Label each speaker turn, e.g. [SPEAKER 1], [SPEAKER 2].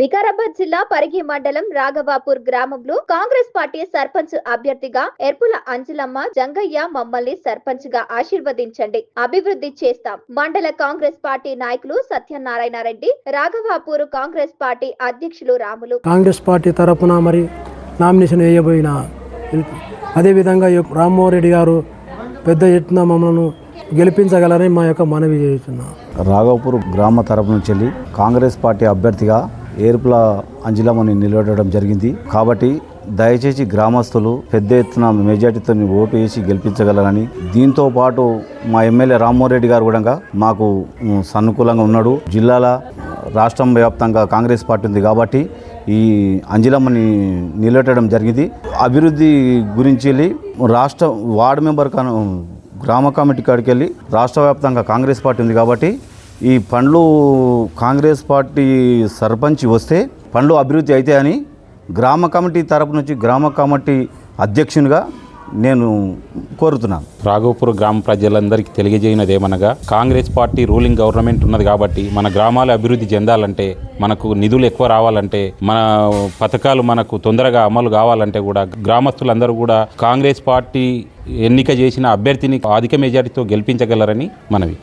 [SPEAKER 1] వికారాబాద్ జిల్లా పరిగి మండలం రాఘవాపూర్ గ్రామంలో కాంగ్రెస్ పార్టీ సర్పంచ్ అభ్యర్థిగా ఎర్పుల అంజలమ్మ జంగయ్య మమ్మల్ని సర్పంచ్గా ఆశీర్వదించండి. అభివృద్ధి చేస్తాం. మండల కాంగ్రెస్ పార్టీ నాయకులు సత్యనారాయణ రెడ్డి రాఘవాపూర్ కాంగ్రెస్ పార్టీ అధ్యక్షులు రాములు.
[SPEAKER 2] కాంగ్రెస్ పార్టీ తరపున మరి నామినేషన్ వేయబోయిన అదేవిధంగా రామ్మోహన్ రెడ్డి గారు పెద్ద ఎత్తున మమ్మల్ని గెలిపించగలరని మా యొక్క మనవి చేస్తున్నాం.
[SPEAKER 3] రాఘవపూర్ గ్రామ తరపు నుంచి వెళ్ళి కాంగ్రెస్ పార్టీ అభ్యర్థిగా ఏర్పుల అంజలమ్మని నిలబెట్టడం జరిగింది. కాబట్టి దయచేసి గ్రామస్తులు పెద్ద ఎత్తున మెజార్టీతో ఓటు వేసి గెలిపించగలరని దీంతో పాటు మా ఎమ్మెల్యే రామ్మోహన్ రెడ్డి గారు కూడా మాకు ఉమ్, సానుకూలంగా ఉన్నాడు. జిల్లాల రాష్ట్రం వ్యాప్తంగా కాంగ్రెస్ పార్టీ ఉంది కాబట్టి ఈ అంజలమ్మని నిలబెట్టడం జరిగింది. అభివృద్ధి గురించి వెళ్ళి రాష్ట్ర వార్డు మెంబర్ కను గ్రామ కమిటీ కాడికి వెళ్ళి రాష్ట్ర వ్యాప్తంగా కాంగ్రెస్ పార్టీ ఉంది కాబట్టి ఈ పండ్లు కాంగ్రెస్ పార్టీ సర్పంచ్ వస్తే పండ్లు అభివృద్ధి అవుతాయని గ్రామ కమిటీ తరపు నుంచి గ్రామ కమిటీ అధ్యక్షునిగా నేను కోరుతున్నాను.
[SPEAKER 4] రాఘవపూర్ గ్రామ ప్రజలందరికీ తెలియజేయనది ఏమనగా కాంగ్రెస్ పార్టీ రూలింగ్ గవర్నమెంట్ ఉన్నది కాబట్టి మన గ్రామాలు అభివృద్ధి చెందాలంటే మనకు నిధులు ఎక్కువ రావాలంటే మన పథకాలు మనకు తొందరగా అమలు కావాలంటే కూడా గ్రామస్తులందరూ కూడా కాంగ్రెస్ పార్టీ ఎన్నిక చేసిన అభ్యర్థిని అధిక మెజారిటీతో గెలిపించగలరని మనవి.